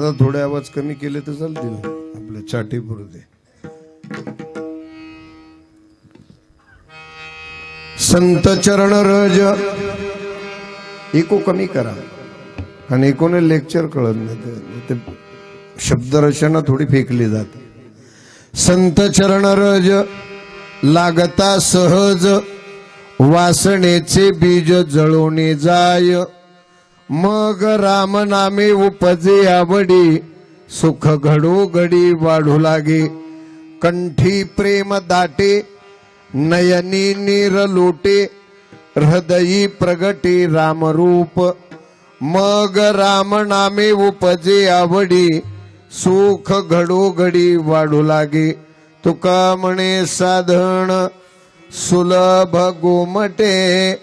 आता थोडे आवाज कमी केले तर चालतील आपल्या चाटी संत चरण रज. इको कमी करा. आणि इकोने लेक्चर कळत नाही ते- शब्दरचना थोडी फेकली जाते. संत चरण रज. लागता सहज. वासनेचे बीज जळवणे जाय. मग राम नामे उपजे आवडी. सुख घडो घडी वाढू लागे. कंठी प्रेम दाटे. नयनी नीर लोटे हृदयी प्रगटे रामरूप. मग राम नामे उपजे आवडी सुख घडोघडी वाढू लागे. तुका म्हणे साधन सुलभ गोमटे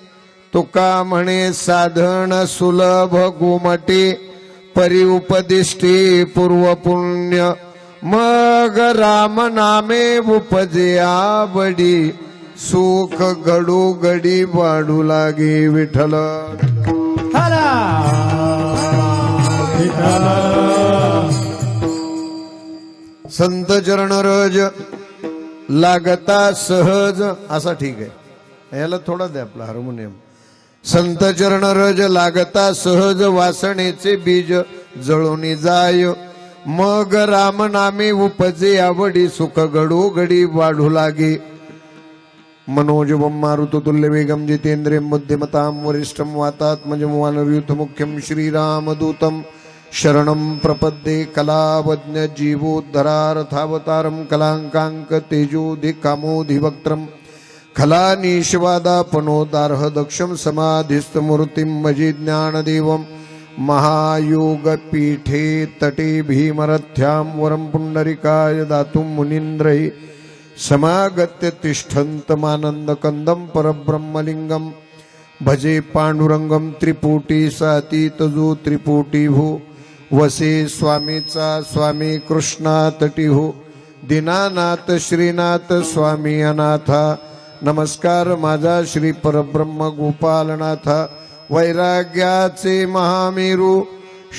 तुका म्हणे साधन सुलभ गोमटे. परिउपदिष्टे पूर्व पुण्य मग राम नामे उपजे आवडी सुख घडू गडी वाढू लागे विठ्ठल. संत चरण रज लागता सहज. असा ठीक आहे. याला थोडा द्या आपला हार्मोनियम. संत चरण रज लागता सहज वासनेचे बीज जळून जाय. मग राम नामे उपजे आवडी सुख घडोघडी वाढू लागे. मनोज मारुतुल्य वेगम जितेंद्रिय बुद्धिमतां वरिष्ठम वातात्मजम मुख्यम श्रीरामदूतम शरणं प्रपद्ये कलावज्ञ जीवोद्धरार्थावतारं कलाङ्काङ्क तेजोधिकामोधिवक्त्रम् खलानीशवादापनोदार्ह दक्षं समाधिस्थमूर्तिं मजी ज्ञानदेवं महायोगपीठे तटे भीमरथ्यां वरं पुण्डरिकाय दातुं मुनीन्द्रै समागत्य तिष्ठन्तमानन्दकन्दं परब्रह्मलिङ्गं। भजे पांडुरंगम त्रिपुटी सातीतजो त्रिपुटी वसे स्वामीचा स्वामी कृष्णातटी हो दिनानाथ श्रीनाथ स्वामी अनाथा। नमस्कार माझा श्री परब्रह्म गोपालनाथा। वैराग्याचे महामेरू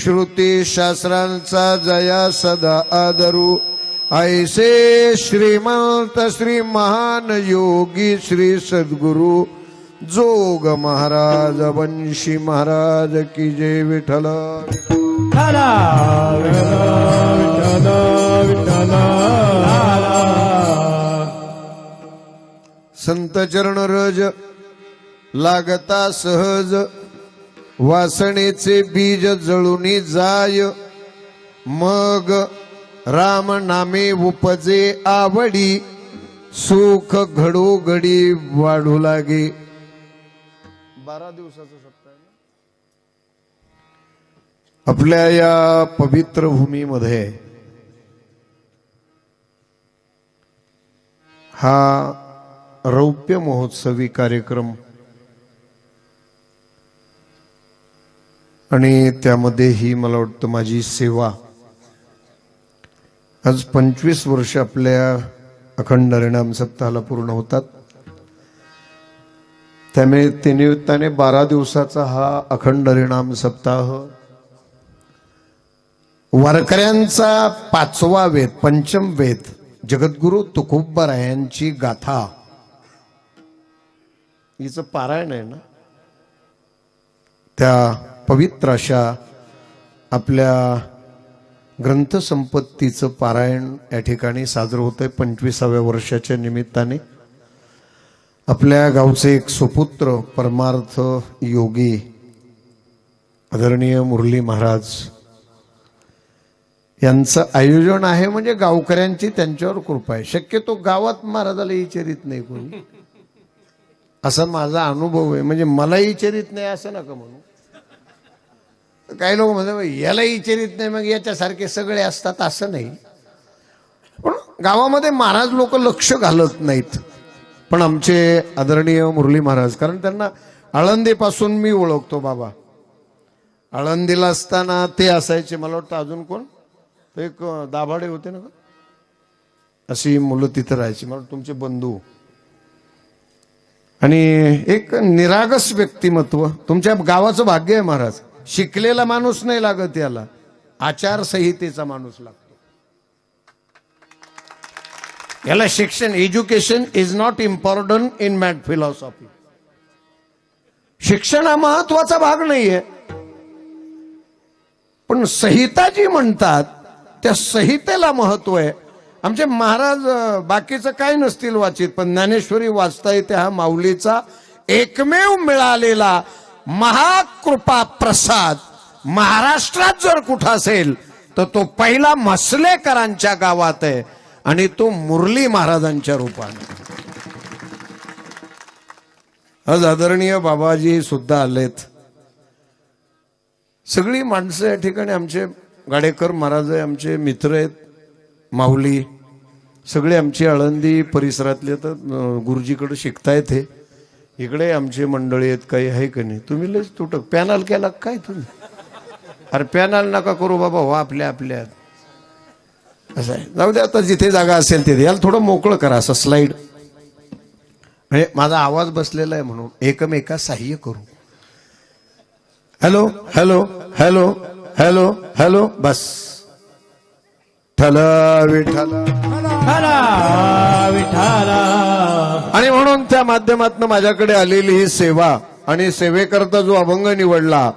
श्रुती शास्त्रांचा जया सदा आदरू. ऐसे श्रीमंत श्री महान योगी श्री सद्गुरु जोग महाराज वंशी महाराज की जय विठ्ठल. संत चरण रज लागता सहज. वासनेचे बीज जळूनी जाय. मग राम नामे उपजे आवडी. सुख घडो घडी वाढू लागे. बारा दिवसाचं सप्ताह? आपल्या या पवित्र भूमीमध्ये हा रौप्य महोत्सवी कार्यक्रम आणि त्यामध्ये ही मला वाटतं माझी सेवा. आज पंचवीस वर्ष आपल्या अखंड हरिणाम सप्ताहाला पूर्ण होतात. त्यामुळे ते निमित्ताने बारा दिवसाचा हा अखंड हरिणाम सप्ताह वारकऱ्यांचा पाचवा वेद पंचम वेद जगद्गुरु तुकोबरायांची गाथा. हिचं पारायण आहे ना? त्या पवित्र अशा आपल्या ग्रंथसंपत्तीचं पारायण या ठिकाणी साजरं होत आहे पंचवीसाव्या वर्षाच्या निमित्ताने. आपल्या गावचे एक सुपुत्र परमार्थ योगी आदरणीय मुरली महाराज यांचं आयोजन आहे म्हणजे गावकऱ्यांची त्यांच्यावर कृपा आहे. शक्यतो गावात महाराजाला इचरित नाही कोणी. असा माझा अनुभव आहे. म्हणजे मला इचरित नाही असं नका म्हणू. काही लोक म्हणतात "बाई, याला विचारित नाही मग याच्यासारखे सगळे असतात असं नाही. पण गावामध्ये महाराज लोक लक्ष घालत नाहीत. पण आमचे आदरणीय मुरली महाराज कारण त्यांना आळंदीपासून मी ओळखतो बाबा. आळंदीला असताना ते असायचे. मला वाटतं अजून कोण? एक दाभाडे होते ना अशी मुलं तिथं राहायची. मला तुमचे बंधू. आणि एक निरागस व्यक्तिमत्व. तुमच्या गावाचं भाग्य आहे महाराज. शिकलेला माणूस नाही लागत याला. आचारसंहितेचा माणूस लागतो. याला शिक्षण education is not important in mat philosophy शिक्षण हा महत्त्वाचा भाग नाहीये. पण संहिता जी म्हणतात त्या संहितेला महत्त्व आहे. आमचे महाराज बाकीचं काय नसतील वाचित पण ज्ञानेश्वरी वाचता येते हा माऊलीचा एकमेव मिळालेला महाकृपा प्रसाद. महाराष्ट्रात जर कुठं असेल तर तो पहिला मसलेकरांच्या गावात आहे आणि तो मुरली महाराजांच्या रूपाने. आज आदरणीय बाबाजी सुद्धा आलेत. सगळी माणसं या ठिकाणी आमचे गाडेकर महाराज आहे आमचे मित्र आहेत माऊली. सगळे आमची आळंदी परिसरातले तर गुरुजीकडे शिकतायत हे. इकडे आमचे मंडळी आहेत काही आहे का नाही? तुम्ही लयच तुटक. पॅनल केला काय तुम्ही? अरे पॅनल नका करू बाबा हो आपल्या आपल्या असं आहे. जाऊ दे आता जिथे जागा असेल तिथे. याला थोडं मोकळं करा असं स्लाइड म्हणजे माझा आवाज बसलेला आहे म्हणून एकमेका सहाय्य करू. Hello hello hello hello hello बस. ठल आणि म्हणून त्या माध्यमातून माझ्याकडे आलेली ही सेवा आणि सेवेकरता जो अभंग निवडला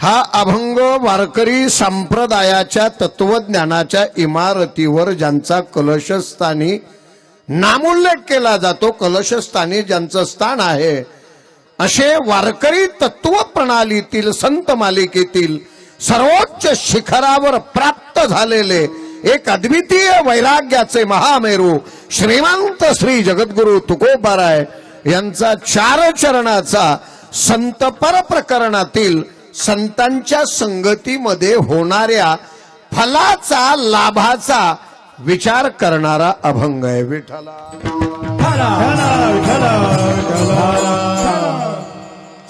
हा अभंग वारकरी संप्रदायाच्या तत्वज्ञानाच्या इमारतीवर ज्यांचा कलशस्थानी नामोल्लेख केला जातो कलशस्थानी ज्यांचं स्थान आहे असे वारकरी तत्व प्रणालीतील संत मालिकेतील सर्वोच्च शिखरावर प्राप्त झालेले एक अद्वितीय वैराग्याचे महामेरू श्रीमंत श्री जगद्गुरु तुकोबाराय यांचा चार चरणाचा संतपर प्रकरणातील संतांच्या संगतीमध्ये होणाऱ्या फलाचा लाभाचा विचार करणारा अभंग आहे विठाला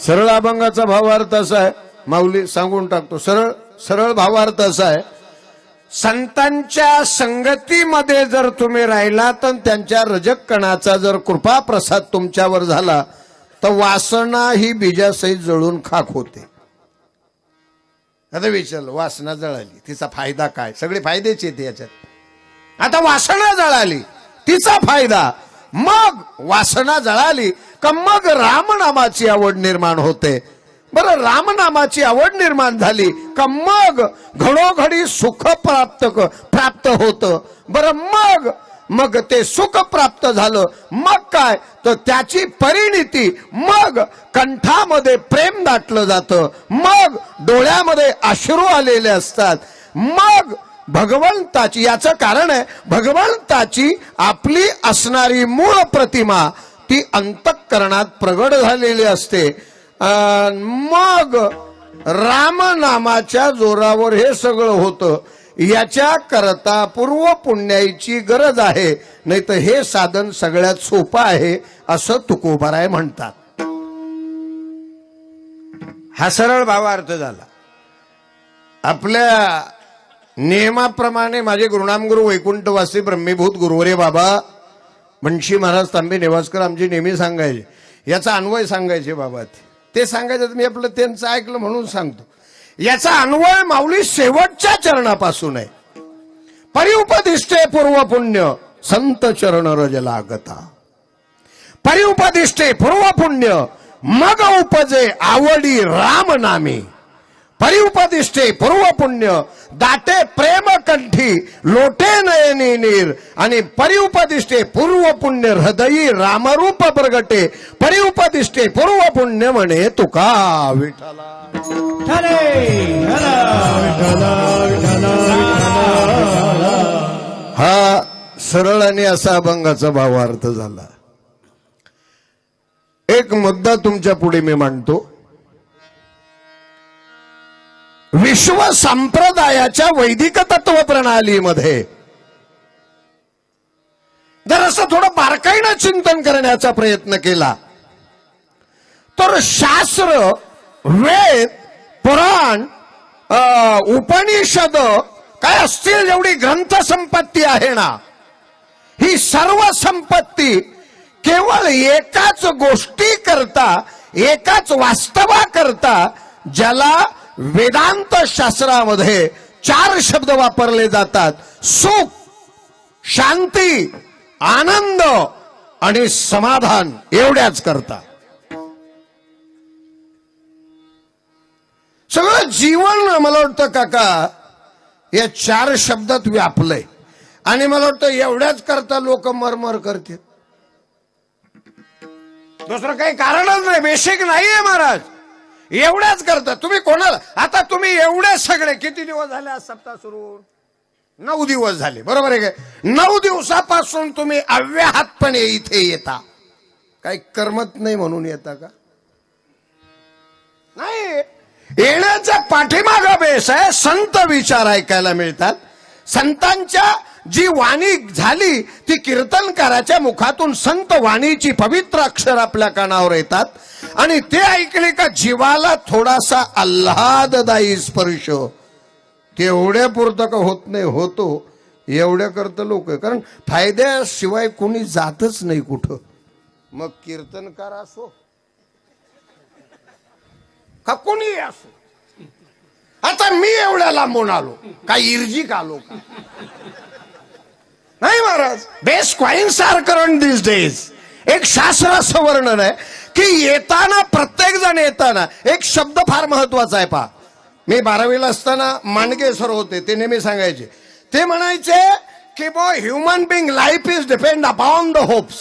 सरळ अभंगाचा भावार्थ असा आहे. माऊली सांगून टाकतो सरळ सरळ भावार्थ असा आहे. संतांच्या संगतीमध्ये जर तुम्ही राहिला तर त्यांच्या रजक कणाचा जर कृपा प्रसाद तुमच्यावर झाला तर वासना ही बीजासहित जळून खाक होते. आता विचारलं वासना जळाली तिचा फायदा काय? सगळे फायदेच येते याच्यात. आता वासना जळाली तिचा फायदा. मग वासना जळाली का मग रामनामाची आवड निर्माण होते? बरं रामनामाची आवड निर्माण झाली. का मग घडोघडी सुख प्राप्त प्राप्त होतं? बरं मग मग ते सुख प्राप्त झालं. मग काय? तर त्याची परिणिती मग कंठामध्ये प्रेम दाटलं जातं. मग डोळ्यामध्ये अश्रू आलेले असतात. मग भगवंताची याचं कारण आहे भगवंताची आपली असणारी मूळ प्रतिमा ती अंतःकरणात प्रगट झालेली असते. मग रामनामाच्या जोरावर हे सगळं होतं. याच्या करता पूर्व पुण्याची गरज आहे. नाही तर हे साधन सगळ्यात सोपं आहे असं तुकोबाराय म्हणतात. हा सरळ भावार्थ झाला. आपल्या नियमाप्रमाणे माझे गुरुनाम गुरु वैकुंठवासी ब्रह्मीभूत गुरुवरे बाबा मुंशी महाराज तांबे नेवासकर आमचे नेहमी सांगायचे. याचा अन्वय सांगायचे बाबा ते. ते सांगायचं मी आपलं त्यांचं ऐकलं म्हणून सांगतो. याचा अन्वय माऊली शेवटच्या चरणापासून आहे. परिउपदिष्टे पूर्व पुण्य संत चरण रज लागता. परिउपदिष्टे पूर्व पुण्य मग उपजे आवडी राम नामी. परिउपदिष्टे पूर्व पुण्य दाटे प्रेम कंठी लोटे नयनी नीर आणि परिउपदिष्टे पूर्व पुण्य हृदयी रामरूप प्रगटे परिउपदिष्टे पूर्व पुण्य म्हणे तुका विठला हा सरळ आणि असा अभंगाचा भावार्थ झाला. एक मुद्दा तुमच्यापुढे मी मांडतो. विश्व संप्रदायाच्या वैदिक तत्व प्रणालीमध्ये जर असं थोडं बारकाईनं चिंतन करण्याचा प्रयत्न केला तर शास्त्र वेद पुराण उपनिषद काय असतील जेवढी ग्रंथ संपत्ती आहे ना ही सर्व संपत्ती केवळ एकाच गोष्टी करता एकाच वास्तवा करता ज्याला वेदांत शास्त्रामध्ये चार शब्द वापरले जातात. सुख शांती आनंद आणि समाधान एवढ्याच करता. सगळं जीवन मला वाटतं काका या चार शब्दात व्यापलंय. आणि मला वाटतं एवढ्याच करता लोक मरमर करतील. दुसरं काही कारणच नाही बेसिक नाहीये महाराज. एवढ्याच करता. तुम्ही कोणाला? आता तुम्ही एवढे सगळे किती दिवस झाले आज सप्ताह सुरू? नऊ दिवस झाले. बरोबर आहे काय नऊ दिवसापासून तुम्ही अव्याहतपणे इथे येता. काही करमत नाही म्हणून येता का? नाही. येण्याचा पाठीमागा बेस आहे. संत विचार ऐकायला मिळतात. संतांच्या जी वाणी झाली ती कीर्तनकाराच्या मुखातून संत वाणीची पवित्र अक्षर आपल्या कानावर येतात. आणि ते ऐकले का जीवाला थोडासा आल्हाददायी स्पर्श. तेवढ्या पुरतं का होत नाही होतो. एवढ्या करतं लोक कारण फायद्याशिवाय कोणी जातच नाही कुठं. मग कीर्तनकार असो. का कोणी असो. आता मी एवढ्या लांबून आलो काय इर्जिक आलो का नाही Maharaj. Best coins are current these days एक शास्त्र असं वर्णन आहे की येताना प्रत्येक जण येताना एक शब्द फार महत्त्वाचा आहे पहा. मी बारावीला असताना मांडगे सर होते ते नेहमी सांगायचे. ते म्हणायचे की बॉ human being life is depend upon the hopes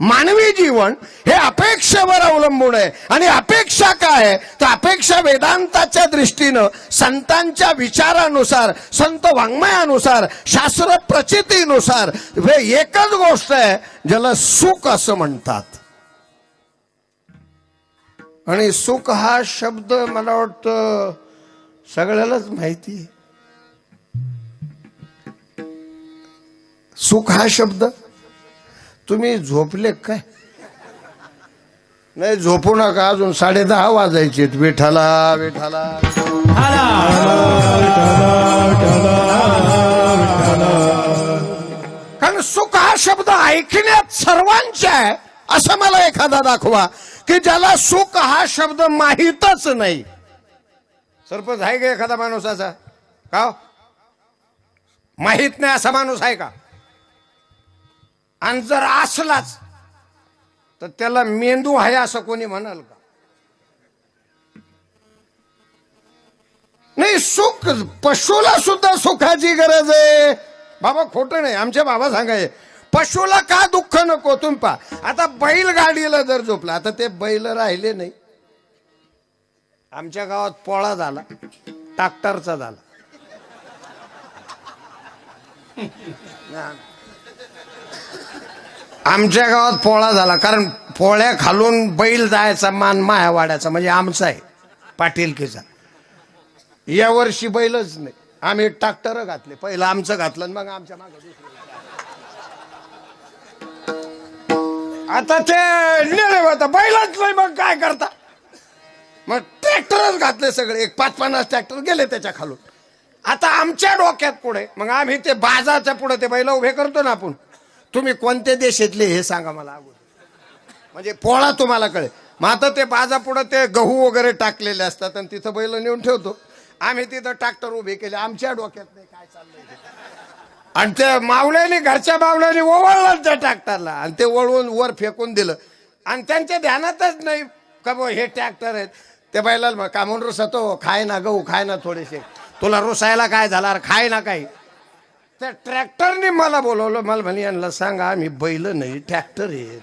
मानवी जीवन हे अपेक्षेवर अवलंबून आहे. आणि अपेक्षा काय आहे? तर अपेक्षा वेदांताच्या दृष्टीनं संतांच्या विचारानुसार संत वाङ्मयानुसार शास्त्र प्रचितीनुसार हे एकच गोष्ट आहे ज्याला सुख असं म्हणतात. आणि सुख हा शब्द मला वाटतं सगळ्यालाच माहिती आहे. सुख हा शब्द तुम्ही झोपले काय? नाही झोपू नका अजून साडे दहा वाजायचे विठाला विठाला कारण सुख हा शब्द ऐकण्यात सर्वांच्या आहे. असं मला एखादा दाखवा की ज्याला सुख हा शब्द माहीतच नाही. सरपंच आहे का एखादा माणूस असा? का हो? माहीत नाही असा माणूस आहे का? आणि जर असलाच तर त्याला मेंदू आहे असं कोणी म्हणाल का? नाही सुख पशुला सुद्धा सुखाची गरज आहे. बाबा खोटं नाही. आमच्या बाबा सांगाय पशुला का दुःख नको? तुम्ही पहा. आता बैलगाडीला जर झोपला आता ते बैल राहिले नाही. आमच्या गावात पोळा झाला. ट्रॅक्टरचा झाला. आमच्या गावात पोळा झाला कारण पोळ्या खालून बैल जायचा मान मायावाड्याचा म्हणजे आमचा आहे पाटीलकीचा. या वर्षी बैलच नाही. आम्ही ट्रॅक्टर घातले पहिलं आमचं घातलं आणि मग आमच्या मागे आता ते नेले होता बैलच नाही मग काय करता? मग ट्रॅक्टरच घातले सगळे एक पाच पन्नास ट्रॅक्टर गेले त्याच्या खालून. आता आमच्या डोक्यात पुढे मग आम्ही ते बाजाच्या पुढे ते बैल उभे करतो ना आपण. तुम्ही कोणत्या देशातले हे सांगा मला अगोदर. म्हणजे पोळा तुम्हाला कळेल. मग आता ते बाजापुढं ते गहू वगैरे टाकलेले असतात आणि तिथं बैल नेऊन ठेवतो. आम्ही तिथं ट्रॅक्टर उभे केले. आमच्या डोक्यात नाही काय चाललंय आणि त्या मावल्याने घरच्या मावळ्याने ओवळलं त्या ट्रॅक्टरला. आणि ते वळवून वर फेकून दिलं. आणि त्यांच्या ध्यानातच नाही का बुवा हे ट्रॅक्टर आहेत. ते बैलाला मग का म्हणून रुसतो. खाय ना गहू खाय ना थोडेसे. तुला रुसायला काय झाला? खाय ना काही. त्या ट्रॅक्टरने मला बोलवलं. मला म्हणे यांना सांगा आम्ही बैल नाही ट्रॅक्टर आहे.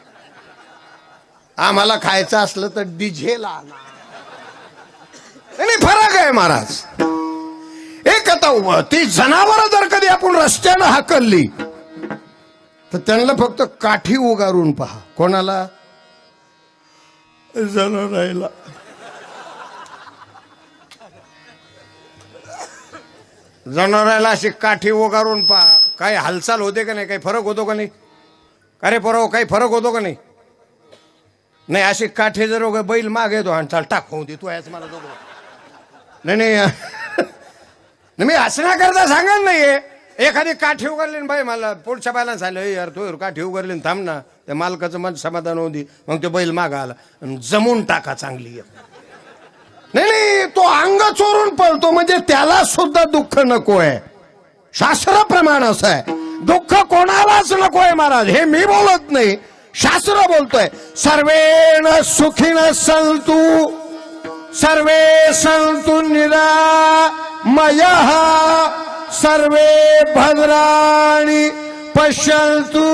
आम्हाला खायचं असलं तर डिझेल आला फरक आहे महाराज. एक आता ती जनावर जर कधी आपण रस्त्यानं हाकलली तर त्यांना फक्त काठी उगारून पहा. कोणाला? जनावरायला. जनावराला अशी काठी उगारून पा काही हालचाल होते का नाही? काही फरक होतो का नाही? अरे परवा काही फरक होतो का नाही? नाही अशी काठी जर वगैरे बैल माग येतो आणि चाल टाक होऊ दे तू याच मला तो नाही नाही नाही, मी हसण्याकरता सांगत नाहीये. एखादी काठी उगारली ना बाई मला पुढच्या बायला झालं यार तू काठी उगारली थांब ना त्या मालकाचं मन समाधान होती मग ते बैल मागा आला. जमून टाका चांगली नाही नाही तो अंग चोरून पळतो म्हणजे त्याला सुद्धा दुःख नको आहे शास्त्राप्रमाणे असं आहे. दुःख कोणालाच नको आहे महाराज. हे मी बोलत नाही. शास्त्र बोलतोय. सर्वेण सुखीन संतु सर्वे संतु निरामय सर्वे भद्राणी पश्यन्तु।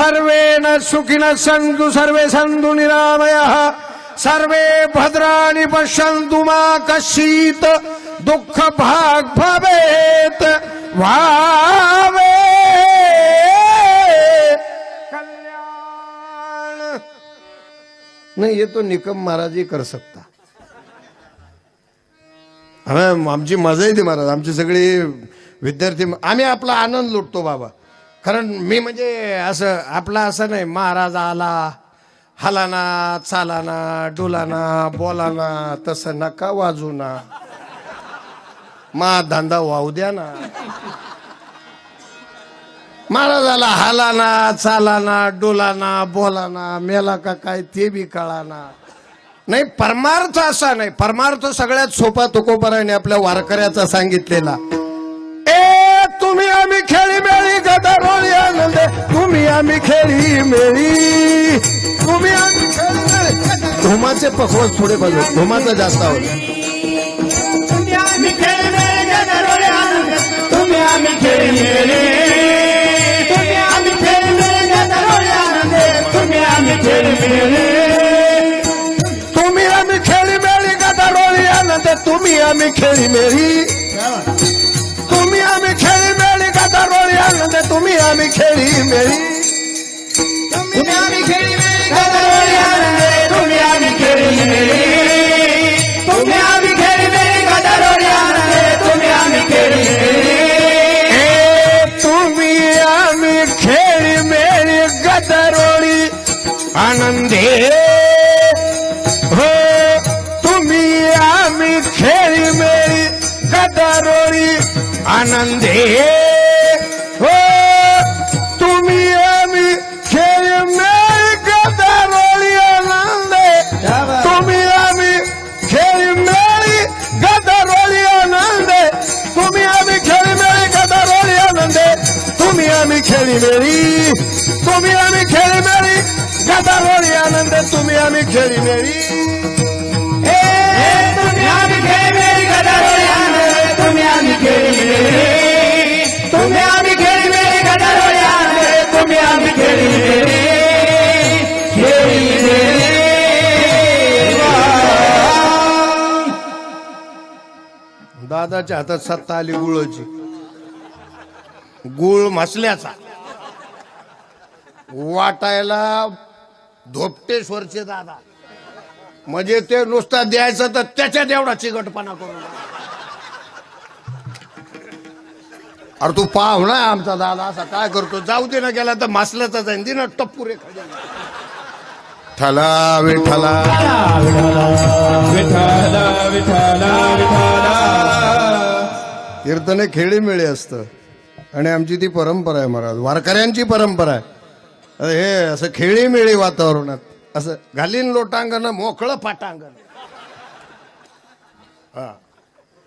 सर्वेण सुखिन सन्तु सर्वे सन्तु निरामयः। सर्वे भद्राणि पश्यन्तु मा कश्चित्। दुःख भाग भवेत् भावे कल्याण। नहीं ये तो निकम महाराज ही कर सकता आमची मजा येते महाराज. आमचे सगळे विद्यार्थी आम्ही आपला आनंद लुटतो बाबा. कारण मी म्हणजे असं आपला असं नाही महाराज आला हलाना चालाना डुलाना बोलाना तसं नका वाजू ना मा धंदा वाहू द्या ना. महाराजाला हालाना चालाना डोलाना बोलाना मेला का काय ते बी कळाना. नाही परमार्थ असा नाही. परमार्थ सगळ्यात सोपा तुकोबराने आपल्या वारकऱ्याचा सांगितलेला. तुम्ही आम्ही खेळी मेळी. तुम्ही आम्ही खेळी मेळी. धुमाचे पखवत थोडे बाजू धुमाचा जास्त आवड. तुम्ही आम्ही खेळी मेळी गदारोळी आनंद. तुम्ही आम्ही खेळी मेळी. तुम्ही आम्ही खेळी मेळी गदारोळी आनंद तुम्ही आम्ही खेळी मेळी. तुम्ही आम्ही खेळी मेळी. गदारोळी आनंद तुम्ही आम्ही खेळी मेळी. तुम्ही आम्ही खेळी मेळी. गदारोळी आनंद तुम्ही आम्ही खेळी तुम्ही आम्ही खेळी मेळी. गदारोळी आनंदे. हो तुम्ही आम्ही खेळी मेळी. गदारोळी आनंदे. मेरी तुम्ही आम्ही खेळी मेळी गदारोळी आनंद तुम्ही आम्ही खेळी तुम्ही आम्ही खेळी आनंद तुम्ही आम्ही खेळी मेरी। तुम्ही आम्ही खेळी आनंद तुम्ही आम्ही खेळी दादाच्या हातात सत्ता आली गुळची. गुळ मसल्याचा. वाटायला धोपटेश्वरचे दादा. म्हणजे ते नुसता द्यायचं तर त्याच्यात एवढा चिकटपणा करून अरे तू पाव ना आमचा दादा असा काय करतो? जाऊ दे ना गेला तर मासल्याचा जाईन. दे ना टप्पुरे खाली. ठला विठला. कीर्तने खेळी मिळे असतं. आणि आमची ती परंपरा आहे महाराज. वारकऱ्यांची परंपरा आहे. हे असं खेळीमेळी वातावरणात असं घालीन लोटांगण मोकळं पाटांगण. हा.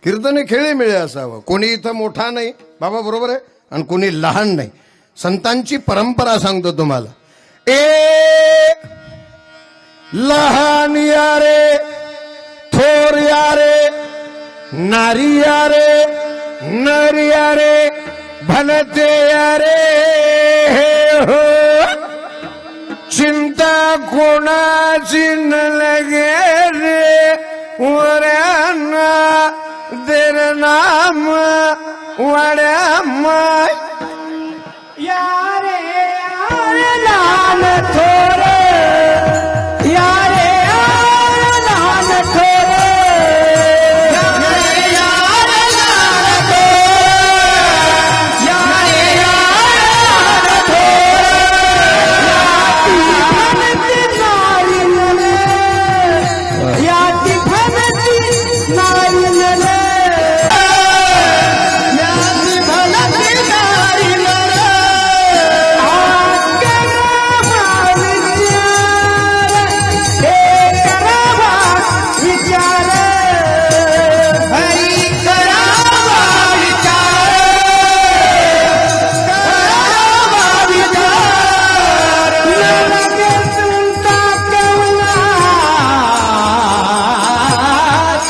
कीर्तन खेळी मिळे असावं. कोणी इथं मोठा नाही बाबा बरोबर आहे? आणि कोणी लहान नाही. संतांची परंपरा सांगतो तुम्हाला. ए लहान या रे थोर या रे नारी यारे नर रे भनते यारे हे हो. ಗುಣಾಜಿನ ಲಗೇರಿ ವರನ್ನ ದಿರನಾಮ ವಡಮ್ಮ ಯಾರೇ ಯಾರ लाल ಥೋರ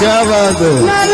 केवला क्या बात है